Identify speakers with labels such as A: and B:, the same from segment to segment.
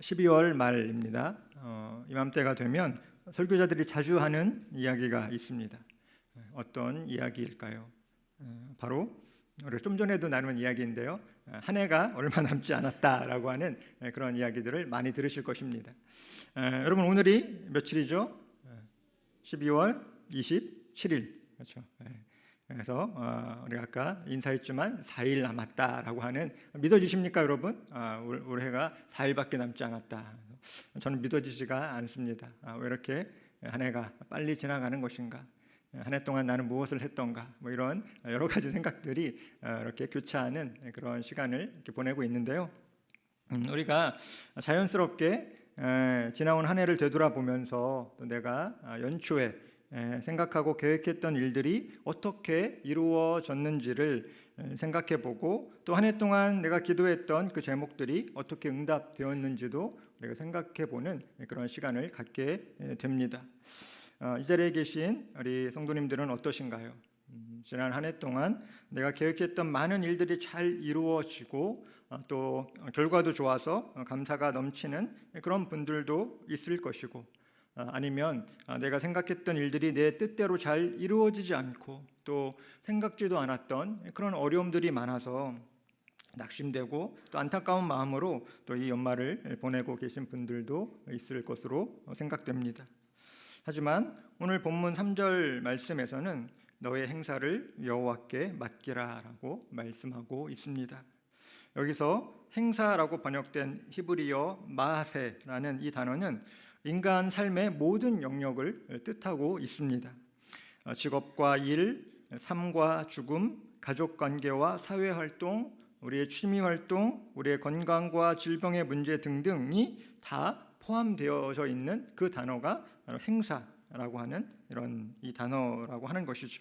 A: 12월 말입니다. 어, 이맘때가 되면 설교자들이 자주 하는 이야기가 있습니다. 어떤 이야기일까요? 어, 바로 우리 좀 전에도 나눈 이야기인데요. 어, 한 해가 얼마 남지 않았다라고 하는 에, 그런 이야기들을 많이 들으실 것입니다. 에, 여러분 오늘이 며칠이죠? 에, 12월 27일 그렇죠. 에, 그래서 어, 우리가 아까 인사했지만 4일 남았다라고 하는 믿어지십니까, 여러분? 아, 올, 올해가 4일밖에 남지 않았다. 저는 믿어지지가 않습니다. 아, 왜 이렇게 한 해가 빨리 지나가는 것인가? 한 해 동안 나는 무엇을 했던가? 뭐 이런 여러 가지 생각들이 어, 이렇게 교차하는 그런 시간을 이렇게 보내고 있는데요. 음, 우리가 자연스럽게 에, 지나온 한 해를 되돌아보면서 또 내가 아, 연초에 에, 생각하고 계획했던 일들이 어떻게 이루어졌는지를 에, 생각해 보고 또 한 해 동안 내가 기도했던 그 제목들이 어떻게 응답되었는지도 우리가 생각해 보는 그런 시간을 갖게 에, 됩니다. 어, 이 자리에 계신 우리 성도님들은 어떠신가요? 음, 지난 한 해 동안 내가 계획했던 많은 일들이 잘 이루어지고 어, 또 결과도 좋아서 어, 감사가 넘치는 그런 분들도 있을 것이고 어, 아니면 어, 내가 생각했던 일들이 내 뜻대로 잘 이루어지지 않고 또 생각지도 않았던 그런 어려움들이 많아서 낙심되고 또 안타까운 마음으로 또 이 연말을 보내고 계신 분들도 있을 것으로 생각됩니다. 하지만 오늘 본문 3절 말씀에서는 너의 행사를 여호와께 맡기라라고 말씀하고 있습니다. 여기서 행사라고 번역된 히브리어 마하세라는 이 단어는 인간 삶의 모든 영역을 뜻하고 있습니다. 어, 직업과 일, 삶과 죽음, 가족 관계와 사회 활동, 우리의 취미 활동, 우리의 건강과 질병의 문제 등등이 다 포함되어져 있는 그 단어가 행사라고 하는 이런 이 단어라고 하는 것이죠.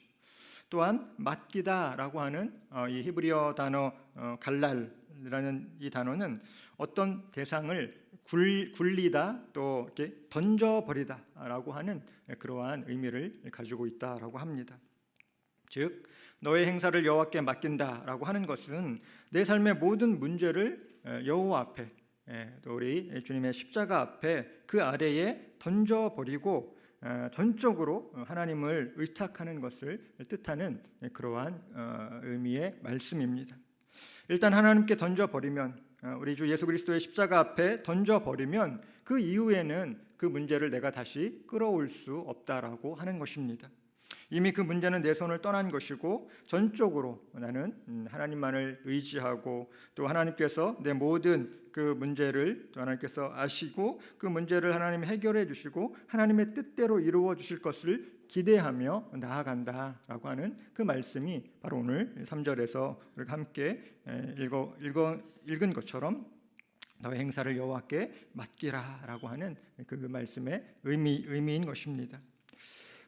A: 또한 맡기다라고 하는 어, 이 히브리어 단어 어, 갈랄이라는 이 단어는 어떤 대상을 굴, 굴리다 또 이렇게 던져버리다라고 하는 그러한 의미를 가지고 있다라고 합니다. 즉 너의 행사를 여호와께 맡긴다라고 하는 것은 내 삶의 모든 문제를 여호와 앞에 예, 또 우리 주님의 십자가 앞에 그 아래에 던져버리고 어, 전적으로 하나님을 의탁하는 것을 뜻하는 그러한 어, 의미의 말씀입니다. 일단 하나님께 던져버리면 어, 우리 주 예수 그리스도의 십자가 앞에 던져 버리면 그 이후에는 그 문제를 내가 다시 끌어올 수 없다라고 하는 것입니다. 이미 그 문제는 내 손을 떠난 것이고 전적으로 나는 음, 하나님만을 의지하고 또 하나님께서 내 모든 그 문제를 또 하나님께서 아시고 그 문제를 하나님 해결해 주시고 하나님의 뜻대로 이루어 주실 것을 기대하며 나아간다라고 하는 그 말씀이 바로 오늘 3절에서 우리가 함께 읽어, 읽어 읽은 것처럼 너의 행사를 여호와께 맡기라라고 하는 그 말씀의 의미 의미인 것입니다.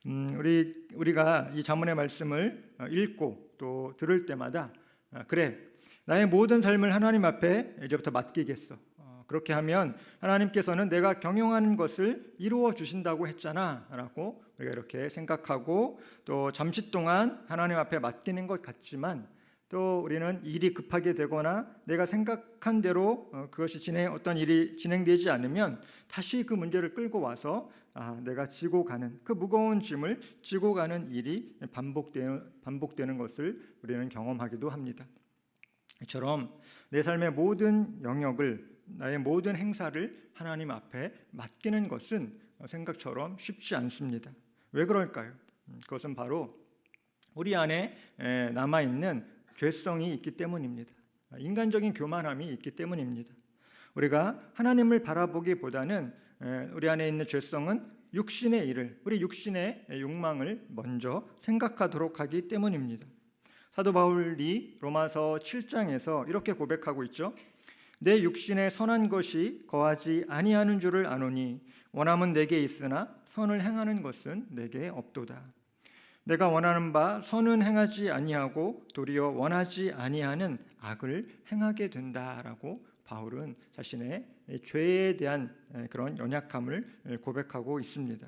A: 음, 우리 우리가 이 자문의 말씀을 어, 읽고 또 들을 때마다 어, 그래 나의 모든 삶을 하나님 앞에 이제부터 맡기겠어. 어, 그렇게 하면 하나님께서는 내가 경영하는 것을 이루어 주신다고 했잖아라고 우리가 이렇게 생각하고 또 잠시 동안 하나님 앞에 맡기는 것 같지만 또 우리는 일이 급하게 되거나 내가 생각한 대로 그것이 진행 어떤 일이 진행되지 않으면 다시 그 문제를 끌고 와서 아, 내가 지고 가는 그 무거운 짐을 지고 가는 일이 반복되는 반복되는 것을 우리는 경험하기도 합니다. 이처럼 내 삶의 모든 영역을 나의 모든 행사를 하나님 앞에 맡기는 것은 생각처럼 쉽지 않습니다. 왜 그럴까요? 음, 그것은 바로 우리 안에 남아 있는 죄성이 있기 때문입니다. 인간적인 교만함이 있기 때문입니다. 우리가 하나님을 바라보기보다는 우리 안에 있는 죄성은 육신의 일을 우리 육신의 욕망을 먼저 생각하도록 하기 때문입니다. 사도 바울이 로마서 7장에서 이렇게 고백하고 있죠. 내 육신에 선한 것이 거하지 아니하는 줄을 아노니 원함은 내게 있으나 선을 행하는 것은 내게 없도다. 내가 원하는 바 선은 행하지 아니하고 도리어 원하지 아니하는 악을 행하게 된다라고 바울은 자신의 죄에 대한 그런 연약함을 고백하고 있습니다.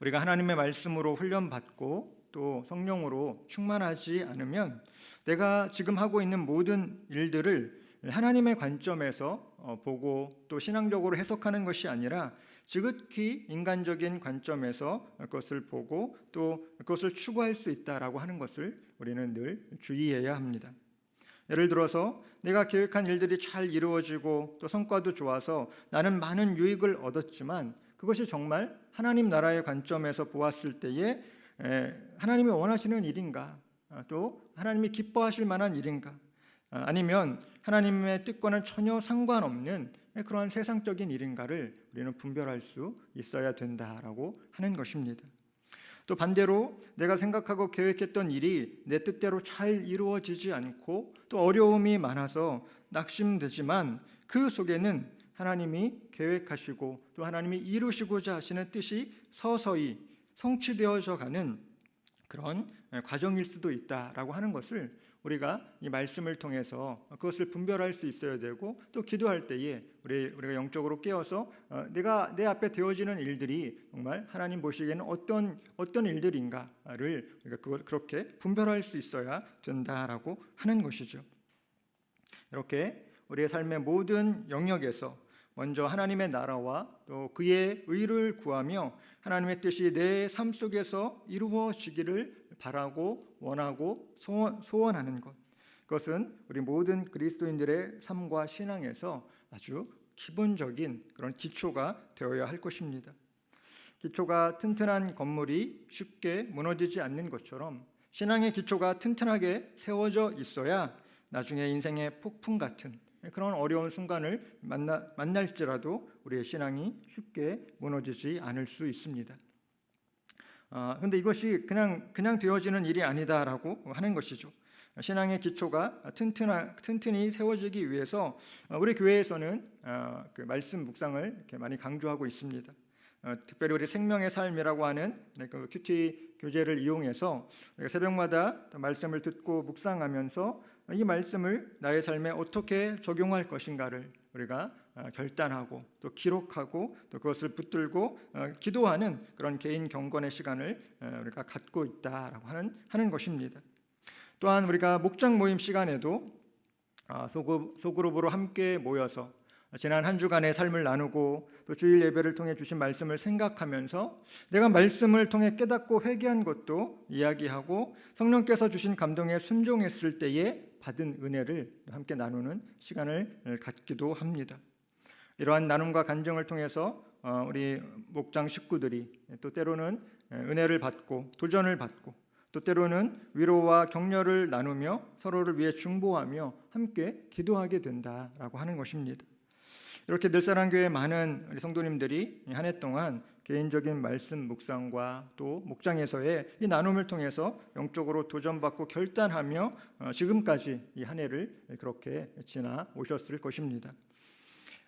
A: 우리가 하나님의 말씀으로 훈련받고 또 성령으로 충만하지 않으면 내가 지금 하고 있는 모든 일들을 하나님의 관점에서 어, 보고 또 신앙적으로 해석하는 것이 아니라 지극히 인간적인 관점에서 그것을 보고 또 그것을 추구할 수 있다라고 하는 것을 우리는 늘 주의해야 합니다. 예를 들어서 내가 계획한 일들이 잘 이루어지고 또 성과도 좋아서 나는 많은 유익을 얻었지만 그것이 정말 하나님 나라의 관점에서 보았을 때에 에, 하나님이 원하시는 일인가 아, 또 하나님이 기뻐하실 만한 일인가 아, 아니면 하나님의 뜻과는 전혀 상관없는 그러한 세상적인 일인가를 우리는 분별할 수 있어야 된다라고 하는 것입니다. 또 반대로 내가 생각하고 계획했던 일이 내 뜻대로 잘 이루어지지 않고 또 어려움이 많아서 낙심되지만 그 속에는 하나님이 계획하시고 또 하나님이 이루시고자 하시는 뜻이 서서히 성취되어져 가는 그런 과정일 수도 있다라고 하는 것을 우리가 이 말씀을 통해서 그것을 분별할 수 있어야 되고 또 기도할 때에 우리 우리가 영적으로 깨어서 어, 내가 내 앞에 되어지는 일들이 정말 하나님 보시기에는 어떤 어떤 일들인가를 우리가 그걸 그렇게 분별할 수 있어야 된다라고 하는 것이죠. 이렇게 우리의 삶의 모든 영역에서 먼저 하나님의 나라와 또 그의 의를 구하며 하나님의 뜻이 내 삶 속에서 이루어지기를 바라고 원하고 소원, 소원 하는 것. 그것은 우리 모든 그리스도인들의 삶과 신앙에서 아주 기본적인 그런 기초가 되어야 할 것입니다. 기초가 튼튼한 건물이 쉽게 무너지지 않는 것처럼 신앙의 기초가 튼튼하게 세워져 있어야 나중에 인생의 폭풍 같은 그런 어려운 순간을 만나, 만날지라도 우리의 신앙이 쉽게 무너지지 않을 수 있습니다. 아, 근데 이것이 그냥 그냥 되어지는 일이 아니다라고 하는 것이죠. 신앙의 기초가 튼튼하, 튼튼히 세워지기 위해서 우리 교회에서는 어, 그 말씀 묵상을 이렇게 많이 강조하고 있습니다. 어, 특별히 우리 생명의 삶이라고 하는 네, 그 큐티 교재를 이용해서 새벽마다 말씀을 듣고 묵상하면서 이 말씀을 나의 삶에 어떻게 적용할 것인가를 우리가 어, 결단하고 또 기록하고 또 그것을 붙들고 어, 기도하는 그런 개인 경건의 시간을 어, 우리가 갖고 있다라고 하는 하는 것입니다. 또한 우리가 목장 모임 시간에도 아, 소그룹, 소그룹으로 함께 모여서 지난 한 주간의 삶을 나누고 또 주일 예배를 통해 주신 말씀을 생각하면서 내가 말씀을 통해 깨닫고 회개한 것도 이야기하고 성령께서 주신 감동에 순종했을 때에 받은 은혜를 함께 나누는 시간을 갖기도 합니다. 이러한 나눔과 간증을 통해서 어, 우리 목장 식구들이 또 때로는 은혜를 받고 도전을 받고 또 때로는 위로와 격려를 나누며 서로를 위해 중보하며 함께 기도하게 된다라고 하는 것입니다. 이렇게 늘사랑교회 많은 우리 성도님들이 한 해 동안 개인적인 말씀 묵상과 또 목장에서의 이 나눔을 통해서 영적으로 도전받고 결단하며 어, 지금까지 이 한 해를 그렇게 지나 오셨을 것입니다.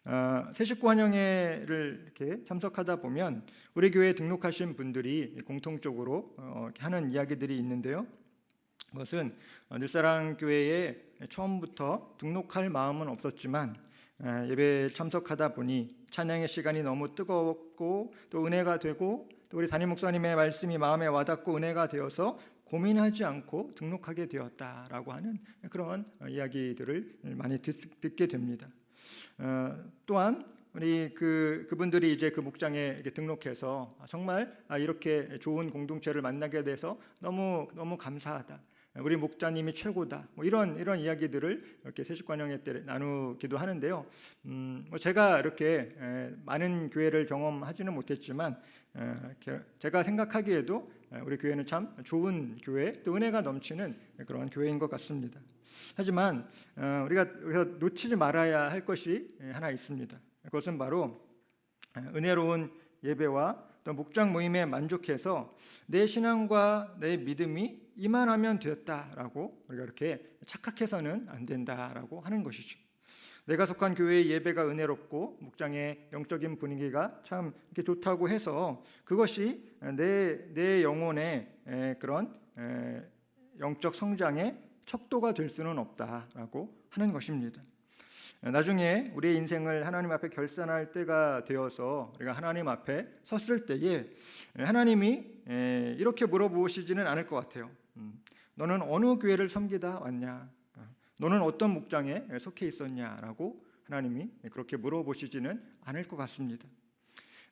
A: 어, 새식구 환영회를 이렇게 참석하다 보면 우리 교회에 등록하신 분들이 공통적으로 어, 하는 이야기들이 있는데요. 그것은 늘사랑 교회에 처음부터 등록할 마음은 없었지만 예배 참석하다 보니 찬양의 시간이 너무 뜨거웠고 또 은혜가 되고 또 우리 담임 목사님의 말씀이 마음에 와닿고 은혜가 되어서 고민하지 않고 등록하게 되었다라고 하는 그런 이야기들을 많이 듣, 게 됩니다. 어, 또한 우리 그 그분들이 이제 그 목장에 등록해서 정말 아, 이렇게 좋은 공동체를 만나게 돼서 너무 너무 감사하다. 우리 목자님이 최고다. 뭐 이런 이런 이야기들을 이렇게 세식관영회 때 나누기도 하는데요. 음, 뭐 제가 이렇게 에, 많은 교회를 경험하지는 못했지만 에, 제가 생각하기에도 우리 교회는 참 좋은 교회, 또 은혜가 넘치는 그런 교회인 것 같습니다. 하지만 어, 우리가 놓치지 말아야 할 것이 하나 있습니다. 그것은 바로 은혜로운 예배와 또 목장 모임에 만족해서 내 신앙과 내 믿음이 이만하면 되었다라고 우리가 이렇게 착각해서는 안 된다라고 하는 것이죠. 내가 속한 교회의 예배가 은혜롭고 목장의 영적인 분위기가 참 이렇게 좋다고 해서 그것이 내, 내 영혼의 그런 영적 성장의 척도가 될 수는 없다라고 하는 것입니다. 나중에 우리의 인생을 하나님 앞에 결산할 때가 되어서 우리가 하나님 앞에 섰을 때에 하나님이 이렇게 물어보시지는 않을 것 같아요. 음, 너는 어느 교회를 섬기다 왔냐? 너는 어떤 목장에 속해 있었냐라고 하나님이 그렇게 물어보시지는 않을 것 같습니다.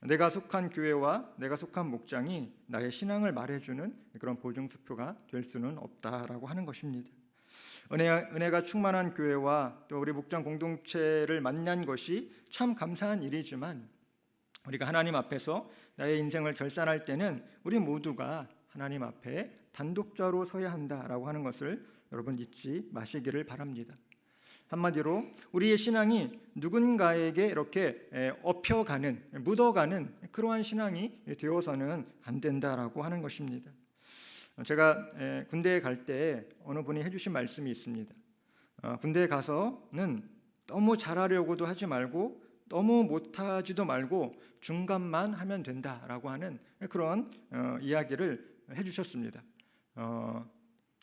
A: 내가 속한 교회와 내가 속한 목장이 나의 신앙을 말해주는 그런 보증수표가 될 수는 없다라고 하는 것입니다. 은혜, 은혜가 충만한 교회와 또 우리 목장 공동체를 만난 것이 참 감사한 일이지만 우리가 하나님 앞에서 나의 인생을 결산할 때는 우리 모두가 하나님 앞에 단독자로 서야 한다라고 하는 것을 여러분 잊지 마시기를 바랍니다. 한마디로 우리의 신앙이 누군가에게 이렇게 에, 업혀가는 묻어가는 그러한 신앙이 되어서는 안 된다라고 하는 것입니다. 제가 에, 군대에 갈 때 어느 분이 해주신 말씀이 있습니다. 어, 군대에 가서는 너무 잘하려고도 하지 말고 너무 못하지도 말고 중간만 하면 된다라고 하는 그런 어, 이야기를 해주셨습니다. 어,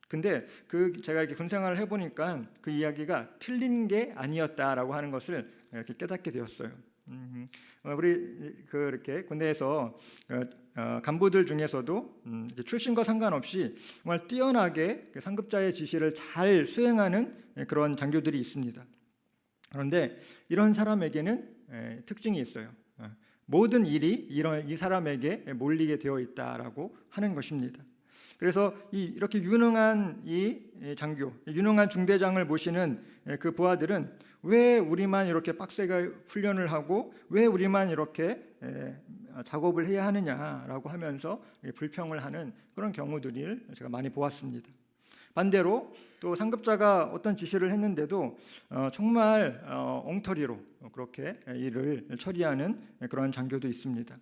A: 근데 그 제가 이렇게 군 생활을 해보니까 그 이야기가 틀린 게 아니었다라고 하는 것을 이렇게 깨닫게 되었어요. 음, 어, 우리 그 이렇게 군대에서 어, 어, 간부들 중에서도 음, 출신과 상관없이 정말 뛰어나게 그 상급자의 지시를 잘 수행하는 예, 그런 장교들이 있습니다. 그런데 이런 사람에게는 에, 특징이 있어요. 어, 모든 일이 이런 이 사람에게 몰리게 되어 있다라고 하는 것입니다. 그래서 이 이렇게 유능한 이 장교, 유능한 중대장을 모시는 그 부하들은 왜 우리만 이렇게 빡세게 훈련을 하고 왜 우리만 이렇게 작업을 해야 하느냐라고 하면서 불평을 하는 그런 경우들을 제가 많이 보았습니다. 반대로 또 상급자가 어떤 지시를 했는데도 어, 정말 어, 엉터리로 그렇게 일을 처리하는 그런 장교도 있습니다.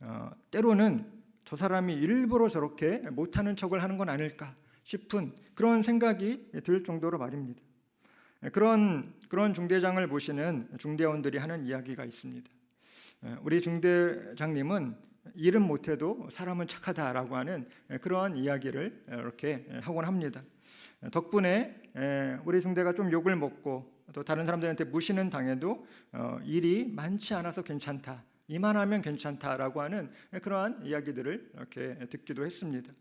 A: 어, 때로는 저 사람이 일부러 저렇게 못하는 척을 하는 건 아닐까 싶은 그런 생각이 들 정도로 말입니다. 그런 그런 중대장을 보시는 중대원들이 하는 이야기가 있습니다. 우리 중대장님은 일은 못해도 사람은 착하다라고 하는 그러한 이야기를 이렇게 하곤 합니다. 덕분에 우리 중대가 좀 욕을 먹고 또 다른 사람들한테 무시는 당해도 어, 일이 많지 않아서 괜찮다. 이만하면 괜찮다라고 하는 그러한 이야기들을 이렇게 듣기도 했습니다.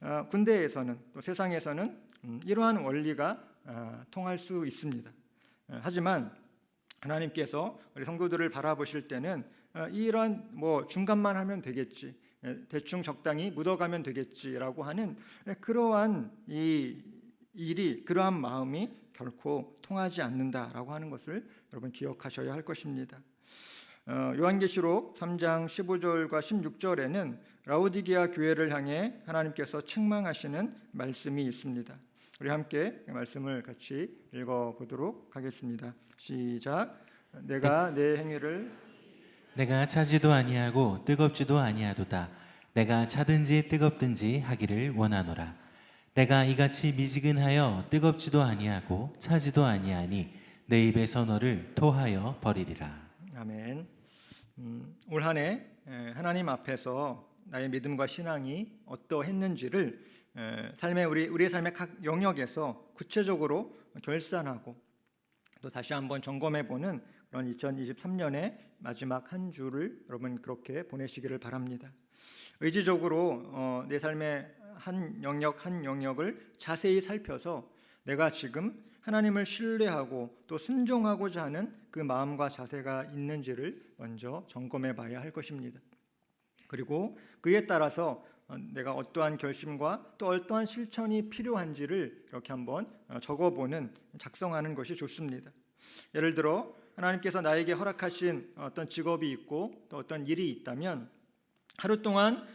A: 어, 군대에서는 또 세상에서는 음, 이러한 원리가 어, 통할 수 있습니다. 어, 하지만 하나님께서 우리 성도들을 바라보실 때는 이러한 뭐 중간만 하면 되겠지, 대충 적당히 묻어가면 되겠지라고 하는 그러한 이 일이 그러한 마음이 결코 통하지 않는다라고 하는 것을 여러분 기억하셔야 할 것입니다. 어, 요한계시록 3장 15절과 16절에는 라오디게아 교회를 향해 하나님께서 책망하시는 말씀이 있습니다. 우리 함께 말씀을 같이 읽어 보도록 하겠습니다. 시작. 내가 내 행위를
B: 내가 차지도 아니하고 뜨겁지도 아니하도다. 내가 차든지 뜨겁든지 하기를 원하노라. 내가 이같이 미지근하여 뜨겁지도 아니하고 차지도 아니하니 내 입에서 너를 토하여 버리리라.
A: 아멘. 음, 올 한해 하나님 앞에서 나의 믿음과 신앙이 어떠했는지를 에, 삶의 우리 우리의 삶의 각 영역에서 구체적으로 결산하고 또 다시 한번 점검해 보는 그런 2023년의 마지막 한 주를 여러분 그렇게 보내시기를 바랍니다. 의지적으로 어, 내 삶의 한 영역 한 영역을 자세히 살펴서 내가 지금 하나님을 신뢰하고 또 순종하고자 하는 그 마음과 자세가 있는지를 먼저 점검해 봐야 할 것입니다. 그리고 그에 따라서 어, 내가 어떠한 결심과 또 어떠한 실천이 필요한지를 이렇게 한번 어, 적어보는 작성하는 것이 좋습니다. 예를 들어 하나님께서 나에게 허락하신 어떤 직업이 있고 또 어떤 일이 있다면 하루 동안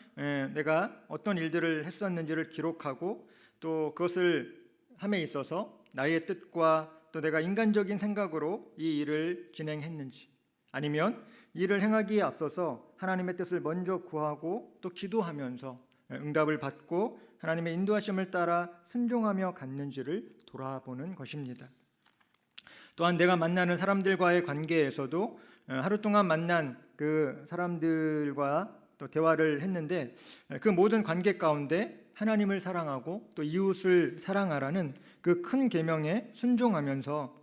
A: 내가 어떤 일들을 했었는지를 기록하고 또 그것을 함에 있어서 나의 뜻과 또 내가 인간적인 생각으로 이 일을 진행했는지 아니면 일을 행하기에 앞서서 하나님의 뜻을 먼저 구하고 또 기도하면서 응답을 받고 하나님의 인도하심을 따라 순종하며 갔는지를 돌아보는 것입니다. 또한 내가 만나는 사람들과의 관계에서도 하루 동안 만난 그 사람들과 또 대화를 했는데 그 모든 관계 가운데 하나님을 사랑하고 또 이웃을 사랑하라는 그 큰 계명에 순종하면서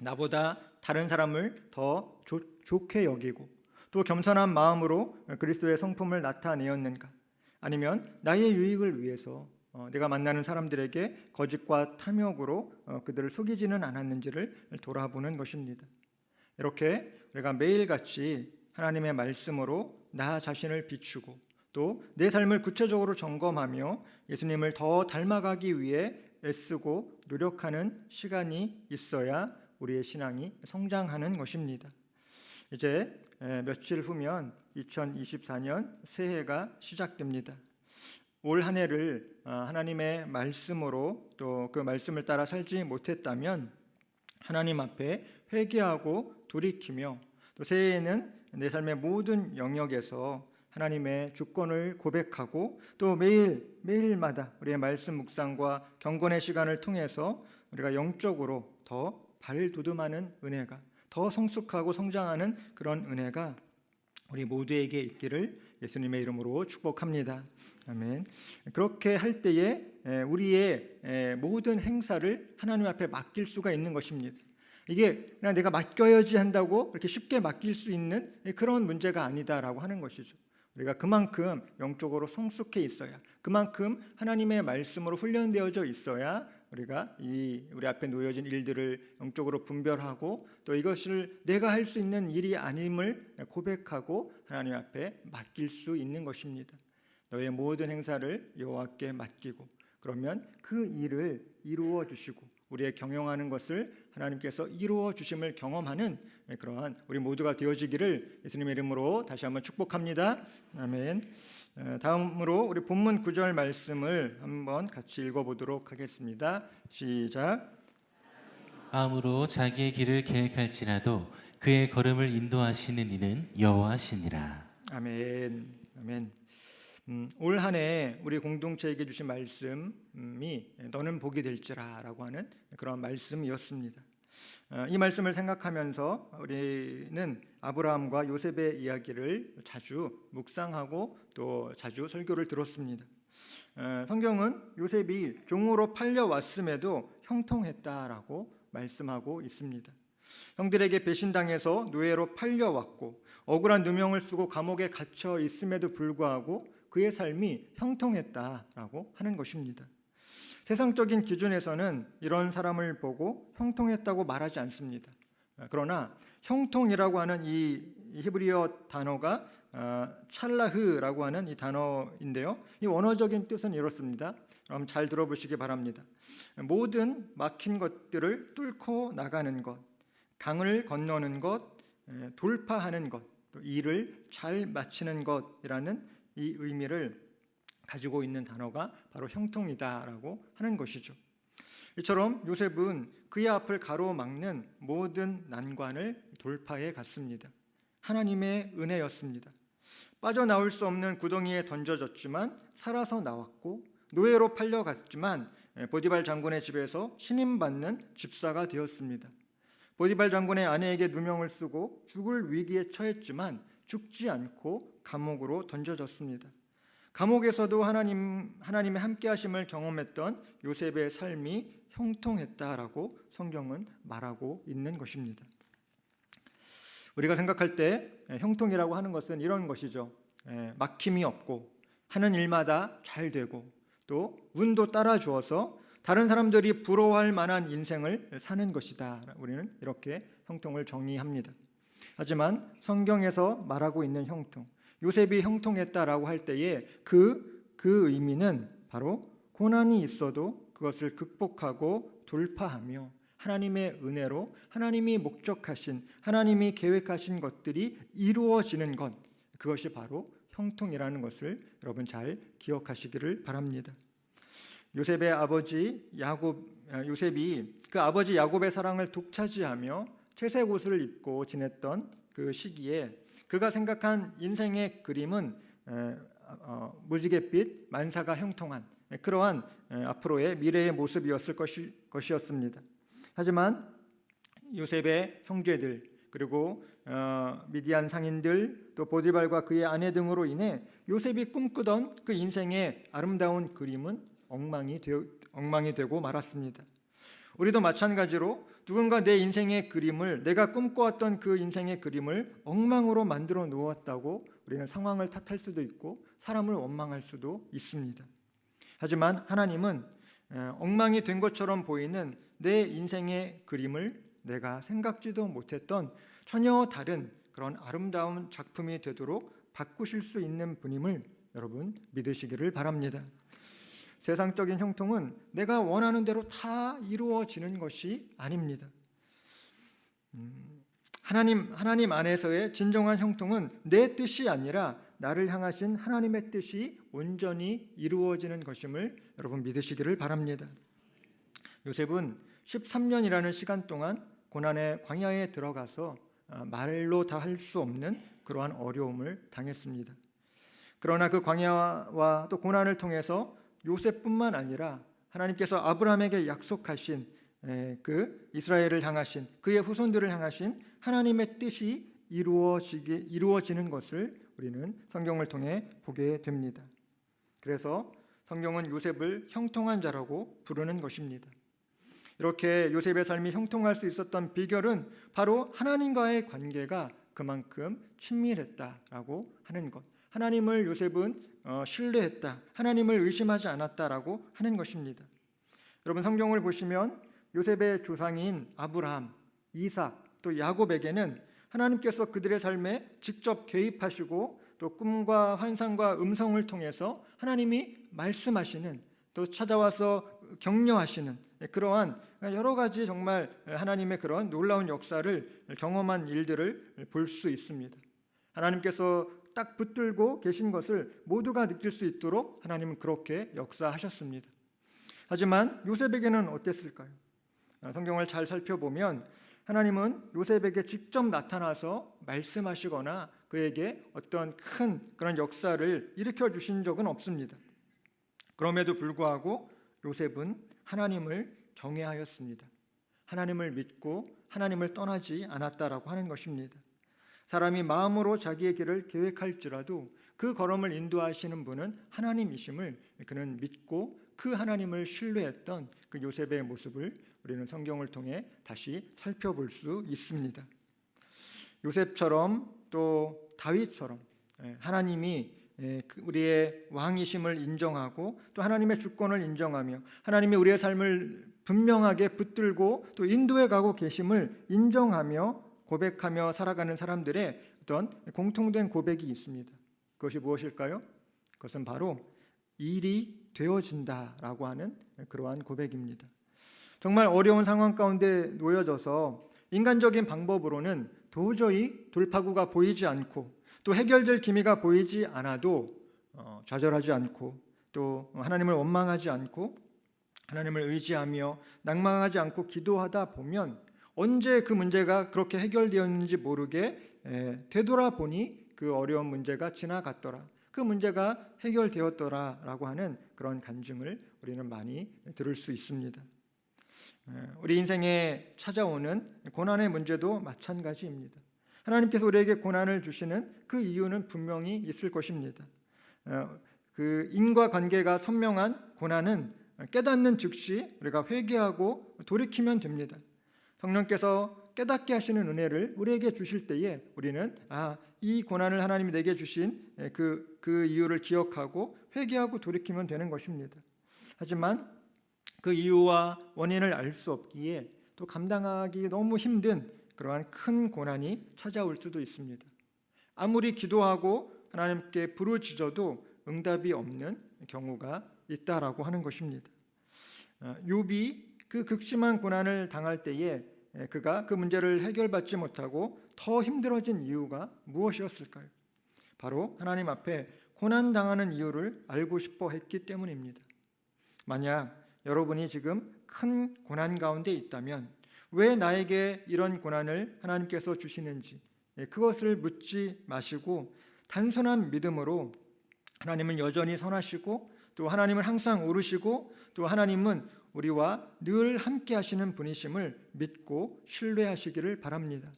A: 나보다 다른 사람을 더 좋, 좋게 여기고 또 겸손한 마음으로 그리스도의 성품을 나타내었는가? 아니면 나의 유익을 위해서 어, 내가 만나는 사람들에게 거짓과 탐욕으로 어, 그들을 속이지는 않았는지를 돌아보는 것입니다. 이렇게 우리가 매일같이 하나님의 말씀으로 나 자신을 비추고 또 내 삶을 구체적으로 점검하며 예수님을 더 닮아가기 위해 애쓰고 노력하는 시간이 있어야 우리의 신앙이 성장하는 것입니다. 이제 에, 며칠 후면 2024년 새해가 시작됩니다. 올 한 해를 아, 하나님의 말씀으로 또 그 말씀을 따라 살지 못했다면 하나님 앞에 회개하고 돌이키며 또 새해에는 내 삶의 모든 영역에서 하나님의 주권을 고백하고 또 매일 매일마다 우리의 말씀 묵상과 경건의 시간을 통해서 우리가 영적으로 더 발돋움하는 은혜가 더 성숙하고 성장하는 그런 은혜가 우리 모두에게 있기를 예수님의 이름으로 축복합니다. 아멘. 그렇게 할 때에 에, 우리의 에, 모든 행사를 하나님 앞에 맡길 수가 있는 것입니다. 이게 그냥 내가 맡겨야지 한다고 그렇게 쉽게 맡길 수 있는 그런 문제가 아니다라고 하는 것이죠. 우리가 그만큼 영적으로 성숙해 있어야, 그만큼 하나님의 말씀으로 훈련되어져 있어야 우리가 이 우리 앞에 놓여진 일들을 영적으로 분별하고 또 이것을 내가 할 수 있는 일이 아님을 고백하고 하나님 앞에 맡길 수 있는 것입니다. 너의 모든 행사를 여호와께 맡기고 그러면 그 일을 이루어 주시고 우리의 경영하는 것을 하나님께서 이루어 주심을 경험하는 그러한 우리 모두가 되어지기를 예수님의 이름으로 다시 한번 축복합니다. 아멘. 어, 다음으로 우리 본문 구절 말씀을 한번 같이 읽어보도록 하겠습니다. 시작.
B: 마음으로 자기의 길을 계획할지라도 그의 걸음을 인도하시는 이는 여호와시니라.
A: 아멘. 아멘. 음, 올 한해 우리 공동체에게 주신 말씀이 너는 복이 될지라라고 하는 그런 말씀이었습니다. 어, 이 말씀을 생각하면서 우리는 아브라함과 요셉의 이야기를 자주 묵상하고 또 자주 설교를 들었습니다. 어, 성경은 요셉이 종으로 팔려왔음에도 형통했다라고 말씀하고 있습니다. 형들에게 배신당해서 노예로 팔려왔고 억울한 누명을 쓰고 감옥에 갇혀 있음에도 불구하고 그의 삶이 형통했다라고 하는 것입니다. 세상적인 기준에서는 이런 사람을 보고 형통했다고 말하지 않습니다. 그러나 형통이라고 하는 이 히브리어 단어가 어, 찰라흐라고 하는 이 단어인데요. 이 원어적인 뜻은 이렇습니다. 그럼 잘 들어보시기 바랍니다. 모든 막힌 것들을 뚫고 나가는 것, 강을 건너는 것, 에, 돌파하는 것, 또 일을 잘 마치는 것이라는 이 의미를 가지고 있는 단어가 바로 형통이다라고 하는 것이죠. 이처럼 요셉은 그의 앞을 가로막는 모든 난관을 돌파해 갔습니다. 하나님의 은혜였습니다. 빠져나올 수 없는 구덩이에 던져졌지만 살아서 나왔고 노예로 팔려갔지만 보디발 장군의 집에서 신임받는 집사가 되었습니다. 보디발 장군의 아내에게 누명을 쓰고 죽을 위기에 처했지만 죽지 않고 감옥으로 던져졌습니다. 감옥에서도 하나님 하나님의 함께하심을 경험했던 요셉의 삶이 형통했다라고 성경은 말하고 있는 것입니다. 우리가 생각할 때 에, 형통이라고 하는 것은 이런 것이죠. 에, 막힘이 없고 하는 일마다 잘 되고 또 운도 따라 주어서 다른 사람들이 부러워할 만한 인생을 사는 것이다. 우리는 이렇게 형통을 정의합니다. 하지만 성경에서 말하고 있는 형통, 요셉이 형통했다라고 할 때에 그, 그 의미는 바로 고난이 있어도 그것을 극복하고 돌파하며 하나님의 은혜로 하나님이 목적하신 하나님이 계획하신 것들이 이루어지는 것 그것이 바로 형통이라는 것을 여러분 잘 기억하시기를 바랍니다. 요셉의 아버지 야곱 요셉이 그 아버지 야곱의 사랑을 독차지하며 채색 옷을 입고 지냈던 그 시기에 그가 생각한 인생의 그림은 에, 어, 만사가 형통한 그러한 에, 앞으로의 미래의 모습이었을 것이, 것이었습니다. 하지만 요셉의 형제들 그리고 어, 미디안 상인들 또 보디발과 그의 아내 등으로 인해 요셉이 꿈꾸던 그 인생의 아름다운 그림은 엉망이, 되어, 엉망이 되고 말았습니다. 우리도 마찬가지로 누군가 내 인생의 그림을 내가 꿈꿔왔던 그 인생의 그림을 엉망으로 만들어 놓았다고 우리는 상황을 탓할 수도 있고 사람을 원망할 수도 있습니다. 하지만 하나님은 에, 엉망이 된 것처럼 보이는 내 인생의 그림을 내가 생각지도 못했던 전혀 다른 그런 아름다운 작품이 되도록 바꾸실 수 있는 분임을 여러분 믿으시기를 바랍니다. 세상적인 형통은 내가 원하는 대로 다 이루어지는 것이 아닙니다. 음, 하나님 하나님 안에서의 진정한 형통은 내 뜻이 아니라 나를 향하신 하나님의 뜻이 온전히 이루어지는 것임을 여러분 믿으시기를 바랍니다. 요셉은 13년이라는 시간 동안 고난의 광야에 들어가서 아, 말로 다 할 수 없는 그러한 어려움을 당했습니다. 그러나 그 광야와 또 고난을 통해서 요셉뿐만 아니라 하나님께서 아브라함에게 약속하신 에, 그 이스라엘을 향하신 그의 후손들을 향하신 하나님의 뜻이 이루어지게 이루어지는 것을 우리는 성경을 통해 보게 됩니다. 그래서 성경은 요셉을 형통한 자라고 부르는 것입니다. 이렇게 요셉의 삶이 형통할 수 있었던 비결은 바로 하나님과의 관계가 그만큼 친밀했다라고 하는 것. 하나님을 요셉은 어, 신뢰했다. 하나님을 의심하지 않았다라고 하는 것입니다. 여러분 성경을 보시면 요셉의 조상인 아브라함, 이삭, 또 야곱에게는 하나님께서 그들의 삶에 직접 개입하시고 또 꿈과 환상과 음성을 통해서 하나님이 말씀하시는 또 찾아와서 격려하시는 그러한 여러 가지 정말 하나님의 그런 놀라운 역사를 경험한 일들을 볼 수 있습니다. 하나님께서 딱 붙들고 계신 것을 모두가 느낄 수 있도록 하나님은 그렇게 역사하셨습니다. 하지만 요셉에게는 어땠을까요? 아, 성경을 잘 살펴보면 하나님은 요셉에게 직접 나타나서 말씀하시거나 그에게 어떤 큰 그런 역사를 일으켜 주신 적은 없습니다. 그럼에도 불구하고 요셉은 하나님을 경외하였습니다. 하나님을 믿고 하나님을 떠나지 않았다라고 하는 것입니다. 사람이 마음으로 자기의 길을 계획할지라도 그 걸음을 인도하시는 분은 하나님이심을 그는 믿고 그 하나님을 신뢰했던 그 요셉의 모습을 우리는 성경을 통해 다시 살펴볼 수 있습니다. 요셉처럼 또 다윗처럼 예, 하나님이 우리의 왕이심을 인정하고 또 하나님의 주권을 인정하며 하나님이 우리의 삶을 분명하게 붙들고 또 인도해 가고 계심을 인정하며 고백하며 살아가는 사람들의 어떤 공통된 고백이 있습니다. 그것이 무엇일까요? 그것은 바로 일이 되어진다라고 하는 그러한 고백입니다. 정말 어려운 상황 가운데 놓여져서 인간적인 방법으로는 도저히 돌파구가 보이지 않고 또 해결될 기미가 보이지 않아도 어, 좌절하지 않고 또 하나님을 원망하지 않고 하나님을 의지하며 낭망하지 않고 기도하다 보면 언제 그 문제가 그렇게 해결되었는지 모르게 에, 되돌아보니 그 어려운 문제가 지나갔더라. 그 문제가 해결되었더라라고 하는 그런 간증을 우리는 많이 들을 수 있습니다. 에, 우리 인생에 찾아오는 고난의 문제도 마찬가지입니다. 하나님께서 우리에게 고난을 주시는 그 이유는 분명히 있을 것입니다. 어, 그 인과 관계가 선명한 고난은 깨닫는 즉시 우리가 회개하고 돌이키면 됩니다. 성령께서 깨닫게 하시는 은혜를 우리에게 주실 때에 우리는 아, 이 고난을 하나님이 내게 주신 그, 그 이유를 기억하고 회개하고 돌이키면 되는 것입니다. 하지만 그 이유와 원인을 알 수 없기에 또 감당하기 너무 힘든 그러한 큰 고난이 찾아올 수도 있습니다. 아무리 기도하고 하나님께 부르짖어도 응답이 없는 경우가 있다라고 하는 것입니다. 어, 욥이 그 극심한 고난을 당할 때에 그가 그 문제를 해결받지 못하고 더 힘들어진 이유가 무엇이었을까요? 바로 하나님 앞에 고난 당하는 이유를 알고 싶어 했기 때문입니다. 만약 여러분이 지금 큰 고난 가운데 있다면 왜 나에게 이런 고난을 하나님께서 주시는지 그것을 묻지 마시고 단순한 믿음으로 하나님은 여전히 선하시고 또 하나님을 항상 오르시고 또 하나님은 우리와 늘 함께 하시는 분이심을 믿고 신뢰하시기를 바랍니다.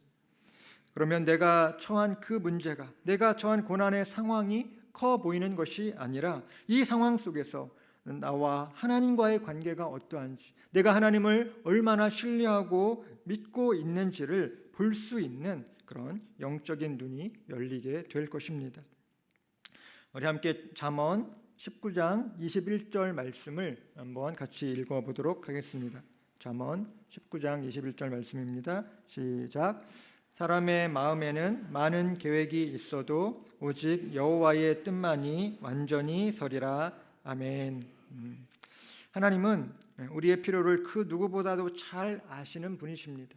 A: 그러면 내가 처한 그 문제가 내가 처한 고난의 상황이 커 보이는 것이 아니라 이 상황 속에서 나와 하나님과의 관계가 어떠한지 내가 하나님을 얼마나 신뢰하고 믿고 있는지를 볼 수 있는 그런 영적인 눈이 열리게 될 것입니다. 우리 함께 잠언 19장 21절 말씀을 한번 같이 읽어 보도록 하겠습니다. 잠언 19장 21절 말씀입니다. 시작. 사람의 마음에는 많은 계획이 있어도 오직 여호와의 뜻만이 완전히 서리라. 아멘. 음. 하나님은 우리의 필요를 그 누구보다도 잘 아시는 분이십니다.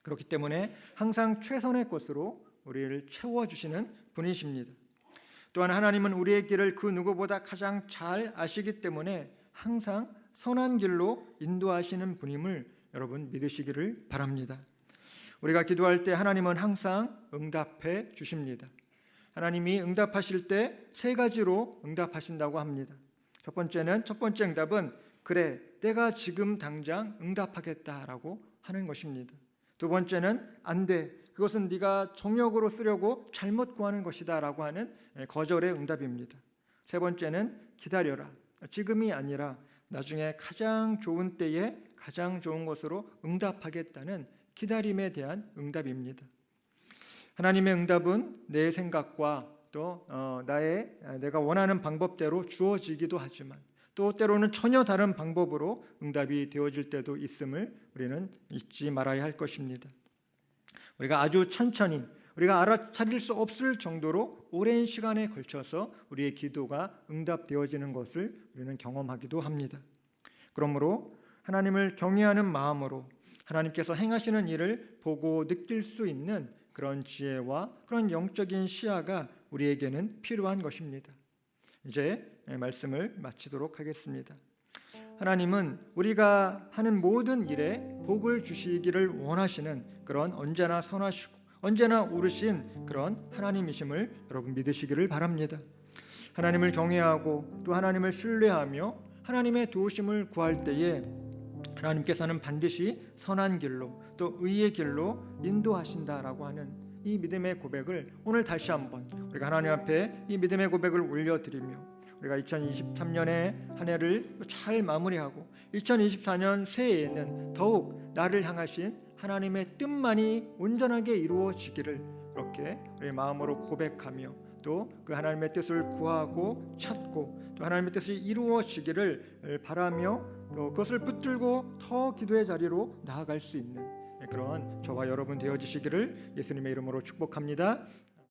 A: 그렇기 때문에 항상 최선의 것으로 우리를 채워 주시는 분이십니다. 또한 하나님은 우리의 길을 그 누구보다 가장 잘 아시기 때문에 항상 선한 길로 인도하시는 분임을 여러분 믿으시기를 바랍니다. 우리가 기도할 때 하나님은 항상 응답해 주십니다. 하나님이 응답하실 때 세 가지로 응답하신다고 합니다. 첫 번째는 첫 번째 응답은 그래 내가 지금 당장 응답하겠다라고 하는 것입니다. 두 번째는 안 돼. 그것은 네가 정욕으로 쓰려고 잘못 구하는 것이다라고 하는 거절의 응답입니다. 세 번째는 기다려라. 지금이 아니라 나중에 가장 좋은 때에 가장 좋은 것으로 응답하겠다는 기다림에 대한 응답입니다. 하나님의 응답은 내 생각과 또 어, 나의 내가 원하는 방법대로 주어지기도 하지만 또 때로는 전혀 다른 방법으로 응답이 되어질 때도 있음을 우리는 잊지 말아야 할 것입니다. 우리가 아주 천천히 우리가 알아차릴 수 없을 정도로 오랜 시간에 걸쳐서 우리의 기도가 응답되어지는 것을 우리는 경험하기도 합니다. 그러므로 하나님을 경외하는 마음으로 하나님께서 행하시는 일을 보고 느낄 수 있는 그런 지혜와 그런 영적인 시야가 우리에게는 필요한 것입니다. 이제 말씀을 마치도록 하겠습니다. 하나님은 우리가 하는 모든 일에 복을 주시기를 원하시는 그런 언제나 선하시고 언제나 오르신 그런 하나님이심을 여러분 믿으시기를 바랍니다. 하나님을 경외하고 또 하나님을 신뢰하며 하나님의 도우심을 구할 때에 하나님께서는 반드시 선한 길로 또 의의 길로 인도하신다라고 하는 이 믿음의 고백을 오늘 다시 한번 우리가 하나님 앞에 이 믿음의 고백을 올려드리며 우리가 2023년의 한 해를 잘 마무리하고 2024년 새해에는 더욱 나를 향하신 하나님의 뜻만이 온전하게 이루어지기를 그렇게 우리 마음으로 고백하며 또그 하나님의 뜻을 구하고 찾고 또 하나님의 뜻이 이루어지기를 바라며 또 그것을 붙들고 더 기도의 자리로 나아갈 수 있는 그런 저와 여러분 되어지시기를 예수님의 이름으로 축복합니다.